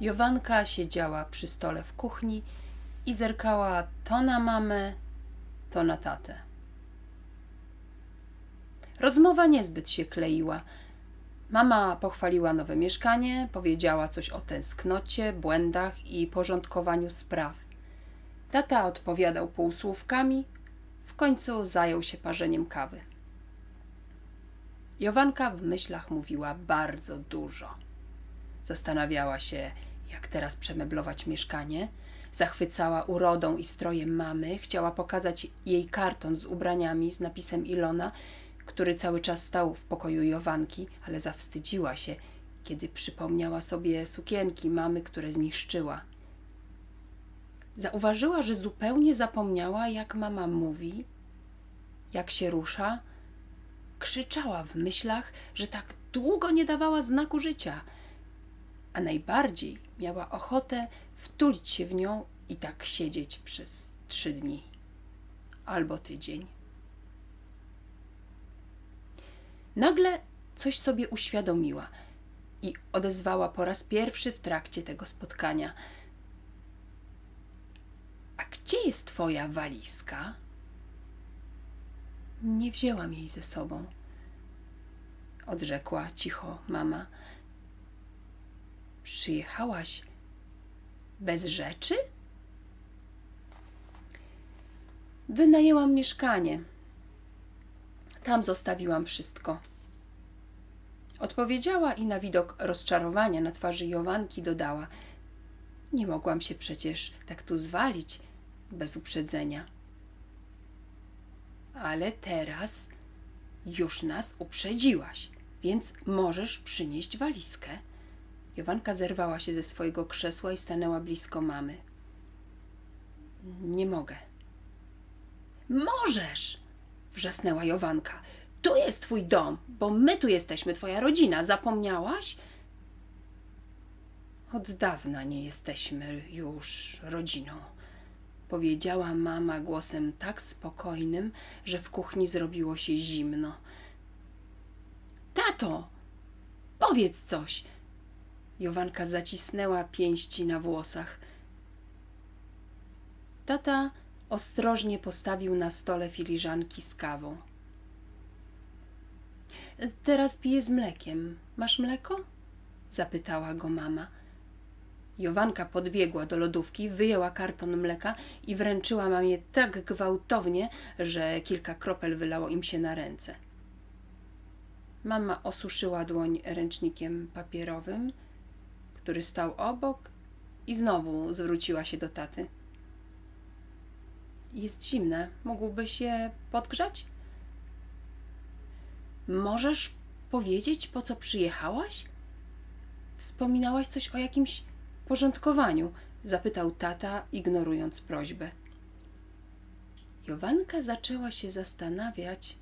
Jowanka siedziała przy stole w kuchni i zerkała to na mamę, to na tatę. Rozmowa niezbyt się kleiła. Mama pochwaliła nowe mieszkanie, powiedziała coś o tęsknocie, błędach i porządkowaniu spraw. Tata odpowiadał półsłówkami, w końcu zajął się parzeniem kawy. Jowanka w myślach mówiła bardzo dużo. Zastanawiała się, jak teraz przemeblować mieszkanie. Zachwycała urodą i strojem mamy, chciała pokazać jej karton z ubraniami z napisem Ilona, który cały czas stał w pokoju Jowanki, ale zawstydziła się, kiedy przypomniała sobie sukienki mamy, które zniszczyła. Zauważyła, że zupełnie zapomniała, jak mama mówi, jak się rusza. Krzyczała w myślach, że tak długo nie dawała znaku życia, a najbardziej miała ochotę wtulić się w nią i tak siedzieć przez trzy dni albo tydzień. Nagle coś sobie uświadomiła i odezwała po raz pierwszy w trakcie tego spotkania. A gdzie jest twoja walizka? Nie wzięłam jej ze sobą, odrzekła cicho mama. Przyjechałaś bez rzeczy? Wynajęłam mieszkanie. Tam zostawiłam wszystko. Odpowiedziała i na widok rozczarowania na twarzy Jowanki dodała: Nie mogłam się przecież tak tu zwalić bez uprzedzenia. Ale teraz już nas uprzedziłaś, więc możesz przynieść walizkę. Jowanka zerwała się ze swojego krzesła i stanęła blisko mamy. Nie mogę. Możesz! wrzasnęła Jowanka. Tu jest twój dom, bo my tu jesteśmy, twoja rodzina. Zapomniałaś? Od dawna nie jesteśmy już rodziną, powiedziała mama głosem tak spokojnym, że w kuchni zrobiło się zimno. Tato, powiedz coś. Jowanka zacisnęła pięści na włosach. Tata ostrożnie postawił na stole filiżanki z kawą. Teraz piję z mlekiem. Masz mleko? zapytała go mama. Jowanka podbiegła do lodówki, wyjęła karton mleka i wręczyła mamie tak gwałtownie, że kilka kropel wylało im się na ręce. Mama osuszyła dłoń ręcznikiem papierowym, który stał obok, i znowu zwróciła się do taty. Jest zimne. Mógłbyś je podgrzać? Możesz powiedzieć, po co przyjechałaś? Wspominałaś coś o jakimś porządkowaniu, zapytał tata, ignorując prośbę. Jowanka zaczęła się zastanawiać,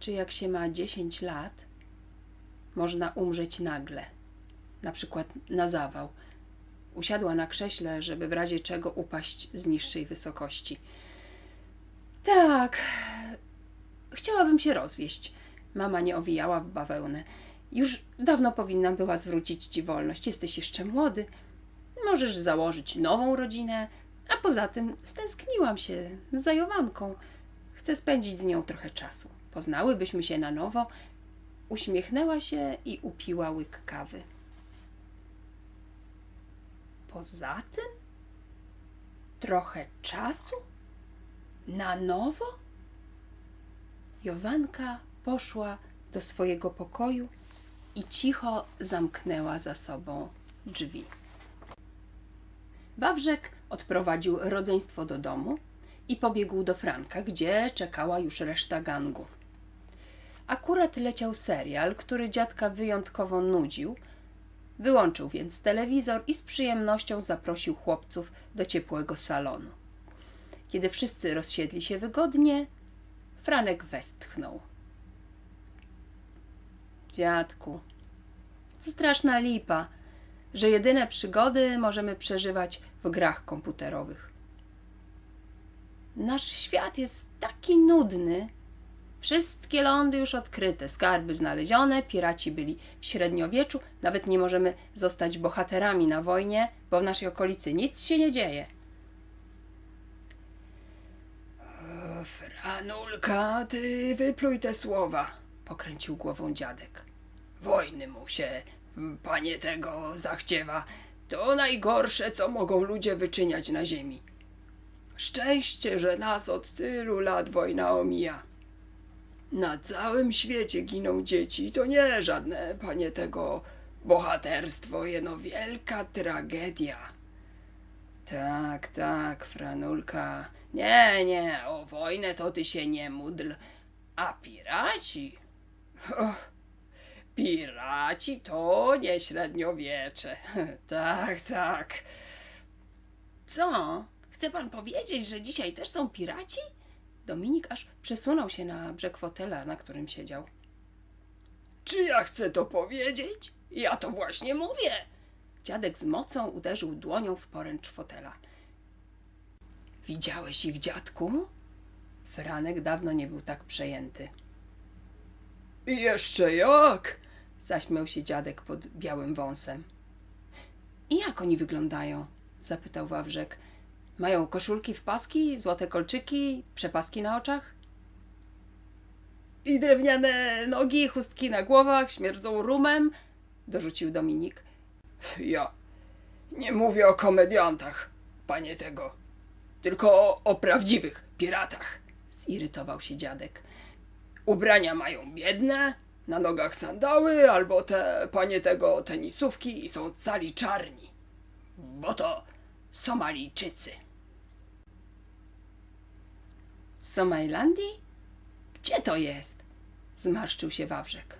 czy jak się ma dziesięć lat, można umrzeć nagle, na przykład na zawał. Usiadła na krześle, żeby w razie czego upaść z niższej wysokości. Tak, chciałabym się rozwieść. Mama nie owijała w bawełnę. Już dawno powinnam była zwrócić ci wolność. Jesteś jeszcze młody. Możesz założyć nową rodzinę, a poza tym stęskniłam się za Jowanką. Chcę spędzić z nią trochę czasu. Poznałybyśmy się na nowo. Uśmiechnęła się i upiła łyk kawy. Poza tym? Trochę czasu? Na nowo? Jowanka poszła do swojego pokoju i cicho zamknęła za sobą drzwi. Wawrzek odprowadził rodzeństwo do domu i pobiegł do Franka, gdzie czekała już reszta gangu. Akurat leciał serial, który dziadka wyjątkowo nudził. Wyłączył więc telewizor i z przyjemnością zaprosił chłopców do ciepłego salonu. Kiedy wszyscy rozsiedli się wygodnie, Franek westchnął. Dziadku, to straszna lipa, że jedyne przygody możemy przeżywać w grach komputerowych. Nasz świat jest taki nudny. Wszystkie lądy już odkryte, skarby znalezione, piraci byli w średniowieczu, nawet nie możemy zostać bohaterami na wojnie, bo w naszej okolicy nic się nie dzieje. Franulka, ty wypluj te słowa, pokręcił głową dziadek. Wojny mu się, panie tego, zachciewa. To najgorsze, co mogą ludzie wyczyniać na ziemi. Szczęście, że nas od tylu lat wojna omija. Na całym świecie giną dzieci. To nie żadne, panie tego, bohaterstwo, jeno wielka tragedia. Tak, tak, Franulka. Nie, nie, o wojnę to ty się nie módl. A piraci? Piraci to nie średniowiecze. tak, tak. Co? Chce pan powiedzieć, że dzisiaj też są piraci? Dominik aż przesunął się na brzeg fotela, na którym siedział. Czy ja chcę to powiedzieć? Ja to właśnie mówię. Dziadek z mocą uderzył dłonią w poręcz fotela. Widziałeś ich, dziadku? Franek dawno nie był tak przejęty. Jeszcze jak? Zaśmiał się dziadek pod białym wąsem. I jak oni wyglądają? Zapytał Wawrzek. Mają koszulki w paski, złote kolczyki, przepaski na oczach? I drewniane nogi, chustki na głowach, śmierdzą rumem, dorzucił Dominik. Ja nie mówię o komediantach, panie tego, tylko o, o prawdziwych piratach, zirytował się dziadek. Ubrania mają biedne, na nogach sandały, albo te, panie tego, tenisówki i są cali czarni, bo to Somalijczycy. Z Somalilandii? Gdzie to jest? Zmarszczył się Wawrzek.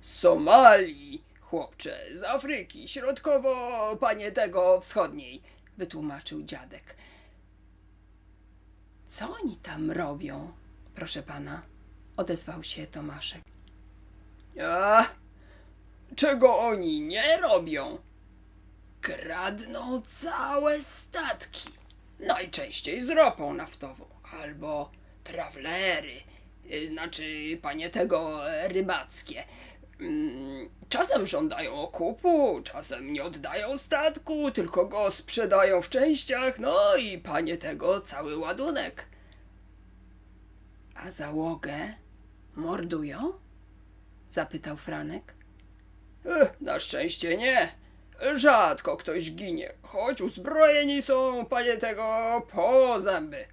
Z Somalii, chłopcze, z Afryki, środkowo, panie tego, wschodniej, wytłumaczył dziadek. Co oni tam robią, proszę pana? Odezwał się Tomaszek. A, czego oni nie robią? Kradną całe statki. Najczęściej z ropą naftową albo trawlery, y, znaczy panie tego e, rybackie. Mm, Czasem żądają okupu, czasem nie oddają statku, tylko go sprzedają w częściach, no i panie tego cały ładunek. A załogę mordują? zapytał Franek. Na szczęście nie. Rzadko ktoś ginie, choć uzbrojeni są, panie tego, po zęby.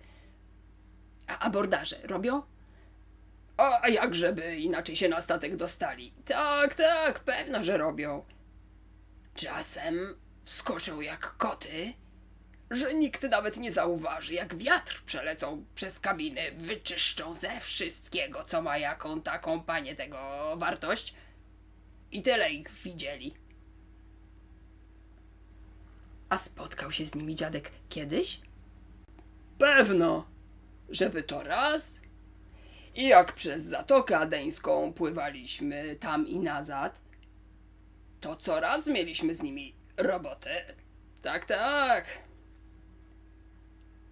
A abordaże robią? A, jak żeby inaczej się na statek dostali? Tak, tak, pewno, że robią. Czasem skoczą jak koty, że nikt nawet nie zauważy, jak wiatr przelecą przez kabiny, wyczyszczą ze wszystkiego, co ma jaką taką, panie tego, wartość. I tyle ich widzieli. A spotkał się z nimi dziadek kiedyś? Pewno, żeby to raz. I jak przez Zatokę Adeńską pływaliśmy tam i nazad, to coraz mieliśmy z nimi robotę. Tak, tak.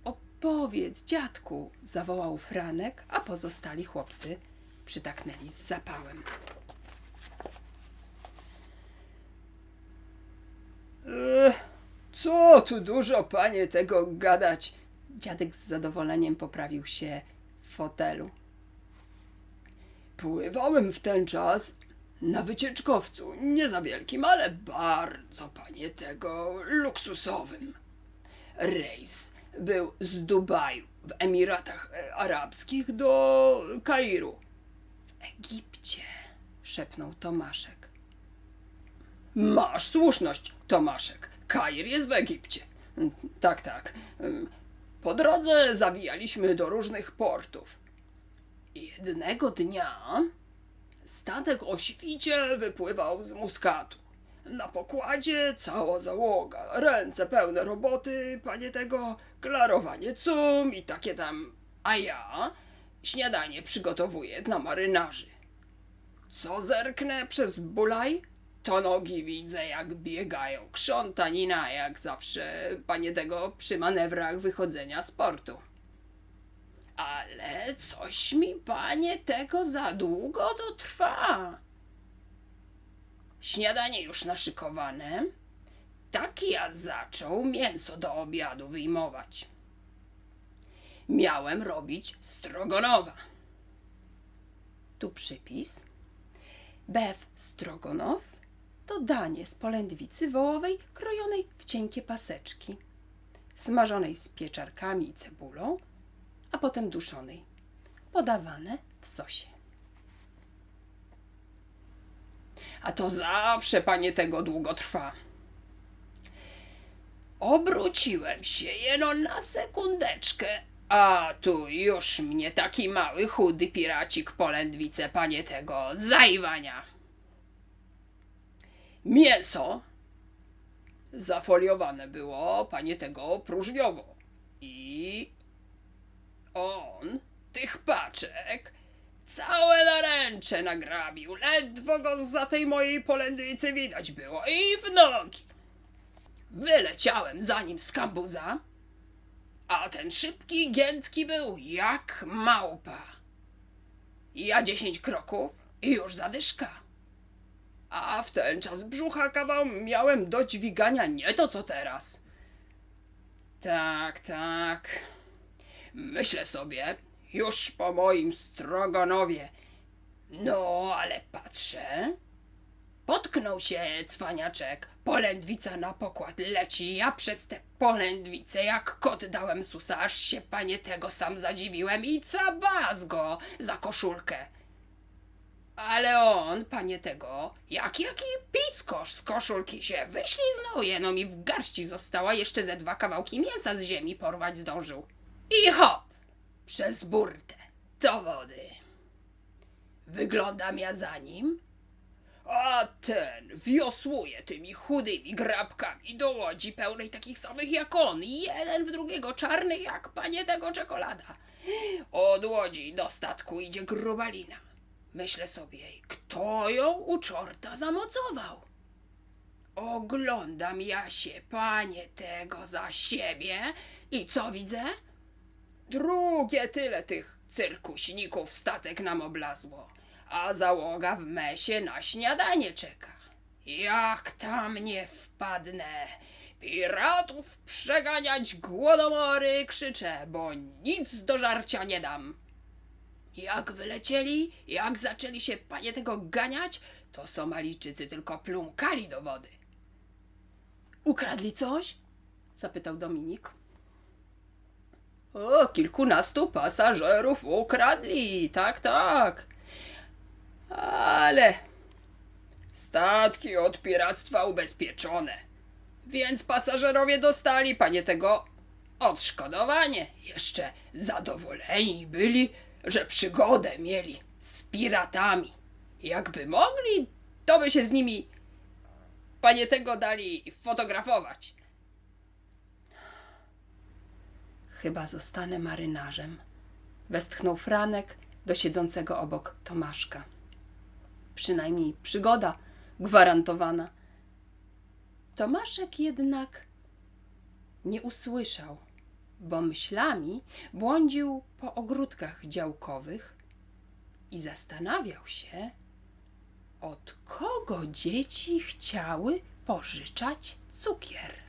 Opowiedz, dziadku, zawołał Franek, a pozostali chłopcy przytaknęli z zapałem. Ech, co tu dużo, panie, tego gadać? Dziadek z zadowoleniem poprawił się w fotelu. Pływałem w ten czas na wycieczkowcu, nie za wielkim, ale bardzo, panie, tego luksusowym. Rejs był z Dubaju w Emiratach e, Arabskich do Kairu. W Egipcie, szepnął Tomaszek. Masz słuszność, Tomaszek. Kair jest w Egipcie. Tak, tak. Po drodze zawijaliśmy do różnych portów. Jednego dnia statek o świcie wypływał z Muskatu. Na pokładzie cała załoga, ręce pełne roboty, panie tego, klarowanie cum i takie tam. A ja śniadanie przygotowuję dla marynarzy. Co zerknę przez bulaj, to nogi widzę jak biegają. Krzątanina jak zawsze, panie tego, przy manewrach wychodzenia z portu. Ale coś mi, panie, tego za długo to trwa. Śniadanie już naszykowane. Tak ja zaczął mięso do obiadu wyjmować. Miałem robić strogonowa. Tu przypis. Beef strogonow to danie z polędwicy wołowej krojonej w cienkie paseczki, smażonej z pieczarkami i cebulą, a potem duszonej, podawane w sosie. A to zawsze, panie, tego długo trwa. Obróciłem się jeno na sekundeczkę, a tu już mnie taki mały, chudy piracik polędwice, panie tego, zajwania. Mięso zafoliowane było, panie tego, próżniowo. I on tych paczek całe naręcze nagrabił. Ledwo go za tej mojej polędwicy widać było i w nogi. Wyleciałem za nim z kambuza, a ten szybki, giętki był jak małpa. Ja dziesięć kroków i już zadyszka. W ten czas brzucha kawał miałem do dźwigania nie to co teraz. Tak, tak. Myślę sobie, już po moim stroganowie. No, ale patrzę. Potknął się cwaniaczek. Polędwica na pokład leci. Ja przez te polędwice jak kot dałem susa, aż się panie tego sam zadziwiłem i cabaz go za koszulkę. Ale on, panie tego, jak jaki piskosz z koszulki się wyśliznął, jeno mi w garści została, jeszcze ze dwa kawałki mięsa z ziemi porwać zdążył. I hop, przez burtę, do wody. Wyglądam ja za nim, a ten wiosłuje tymi chudymi grabkami do łodzi pełnej takich samych jak on, jeden w drugiego czarny jak panie tego czekolada. Od łodzi do statku idzie grubalina. Myślę sobie, kto ją u czorta zamocował? Oglądam ja się, panie tego za siebie i co widzę? Drugie tyle tych cyrkuśników statek nam oblazło, a załoga w mesie na śniadanie czeka. Jak tam nie wpadnę? Piratów przeganiać głodomory krzyczę, bo nic do żarcia nie dam. Jak wylecieli, jak zaczęli się panie tego ganiać, to Somalijczycy tylko plumkali do wody. Ukradli coś? zapytał Dominik. O, kilkunastu pasażerów ukradli, tak, tak. Ale statki od piractwa ubezpieczone. Więc pasażerowie dostali, panie tego, odszkodowanie. Jeszcze zadowoleni byli, że przygodę mieli z piratami. Jakby mogli, to by się z nimi, panie tego, dali fotografować. Chyba zostanę marynarzem. Westchnął Franek do siedzącego obok Tomaszka. Przynajmniej przygoda gwarantowana. Tomaszek jednak nie usłyszał, bo myślami błądził po ogródkach działkowych i zastanawiał się, od kogo dzieci chciały pożyczać cukier.